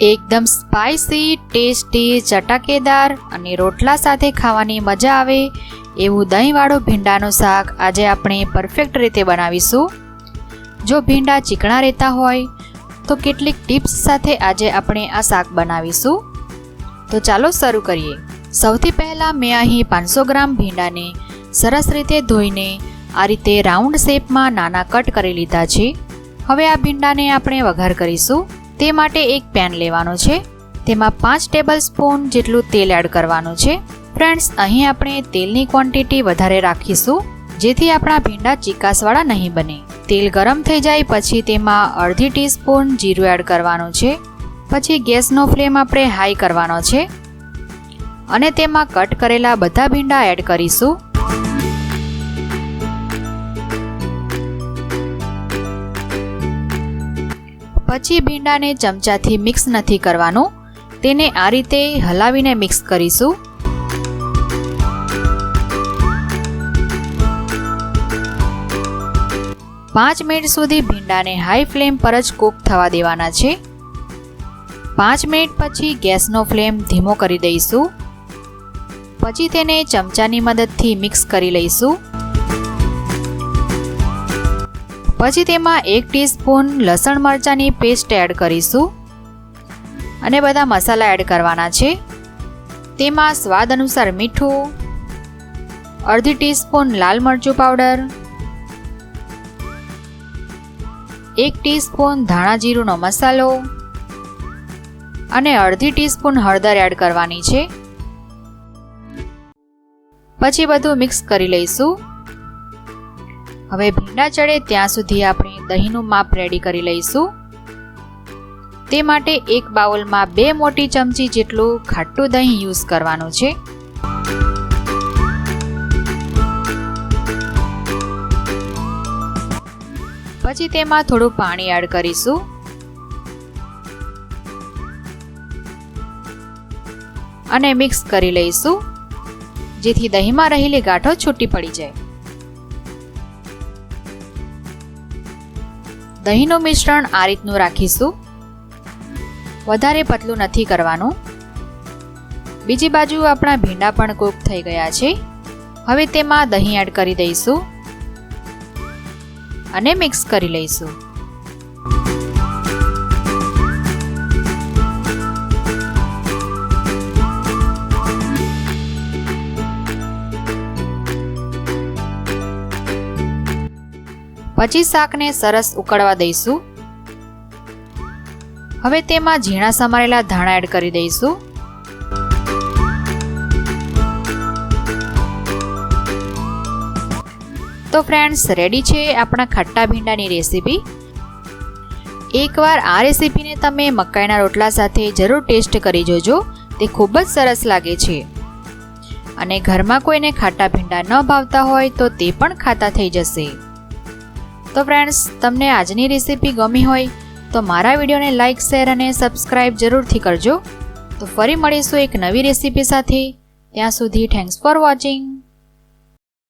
એકદમ spicy tasty ચટાકેદાર અને રોટલા સાથે ખાવાની મજા આવે એવું દહીંવાળું ભીંડાનું શાક આજે આપણે પરફેક્ટ રીતે બનાવીશું. જો ભીંડા ચીકણા રહેતા હોય, તો કેટલીક ટિપ્સ સાથે આજે આપણે આ શાક બનાવીશું. તો ચાલો શરૂ કરીએ. સૌથી પહેલાં મેં અહીં પાંચસો ગ્રામ ભીંડાને સરસ રીતે ધોઈને આ રીતે રાઉન્ડ શેપમાં નાના કટ કરી લીધા છે. હવે આ ભીંડાને આપણે વઘાર કરીશું. તે માટે એક પેન લેવાનો છે. તેમાં પાંચ ટેબલ સ્પૂન જેટલું તેલ એડ કરવાનું છે. ફ્રેન્ડ્સ, અહીં આપણે તેલની ક્વોન્ટિટી વધારે રાખીશું, જેથી આપણા ભીંડા ચીકાસવાળા નહીં બને. તેલ ગરમ થઈ જાય પછી તેમાં અડધી ટીસ્પૂન જીરું એડ કરવાનું છે. પછી ગેસનો ફ્લેમ આપણે હાઈ કરવાનો છે. અને તેમાં કટ કરેલા બધા ભીંડા એડ કરીશું. પછી ભીંડાને ચમચાથી મિક્સ નથી કરવાનું. તેને આ રીતે હલાવીને મિક્સ કરીશું. પાંચ મિનિટ સુધી ભીંડાને હાઈ ફ્લેમ પર જ કૂક થવા દેવાના છે. પાંચ મિનિટ પછી ગેસનો ફ્લેમ ધીમો કરી દઈશું. પછી તેને ચમચાની મદદથી મિક્સ કરી લઈશું. પછી તેમાં એક ટીસ્પૂન લસણ મરચાંની પેસ્ટ એડ કરીશું. અને બધા મસાલા એડ કરવાના છે. તેમાં સ્વાદ અનુસાર મીઠું, અડધી ટીસ્પૂન લાલ મરચું પાવડર, એક ટીસ્પૂન ધાણા જીરુંનો મસાલો અને અડધી ટીસ્પૂન હળદર એડ કરવાની છે. પછી બધું મિક્સ કરી લઈશું. હવે ભીંડા ચડે ત્યાં સુધી આપણે દહીંનું માપ રેડી કરી લઈશું. તે માટે એક બાઉલમાં બે મોટી ચમચી જેટલું ખાટું દહીં યુઝ કરવાનું છે. પછી તેમાં થોડું પાણી એડ કરીશું. અને મિક્સ કરી લઈશું, જેથી દહીંમાં રહેલી ગાંઠો છૂટી પડી જાય. દહીંનું મિશ્રણ આ રીતનું રાખીશું. વધારે પતલું નથી કરવાનું. બીજી બાજુ આપણા ભીંડા પણ કૂક થઈ ગયા છે. હવે તેમાં દહીં એડ કરી દઈશું. અને મિક્સ કરી લઈશું. પછી શાકને સરસ ઉકળવા દઈશું. હવે તેમાં ઝીણા સમારેલા ધાણા એડ કરી દઈશું. તો ફ્રેન્ડ્સ, રેડી છે આપણા ખટ્ટા ભીંડાની રેસીપી. એકવાર આ રેસીપીને તમે મકાઈના રોટલા સાથે જરૂર ટેસ્ટ કરી જોજો. તે ખૂબ જ સરસ લાગે છે. અને ઘરમાં કોઈને ખાટા ભીંડા ન ભાવતા હોય તો તે પણ ખાતા થઈ જશે. તો ફ્રેન્ડ્સ તમને આજની રેસીપી ગમી હોય તો મારા વિડીયોને લાઇક શેર અને સબસ્ક્રાઇબ જરૂરથી કરજો. તો ફરી મળીશું એક નવી રેસીપી સાથે. ત્યાં સુધી થેન્ક્સ ફોર વોચિંગ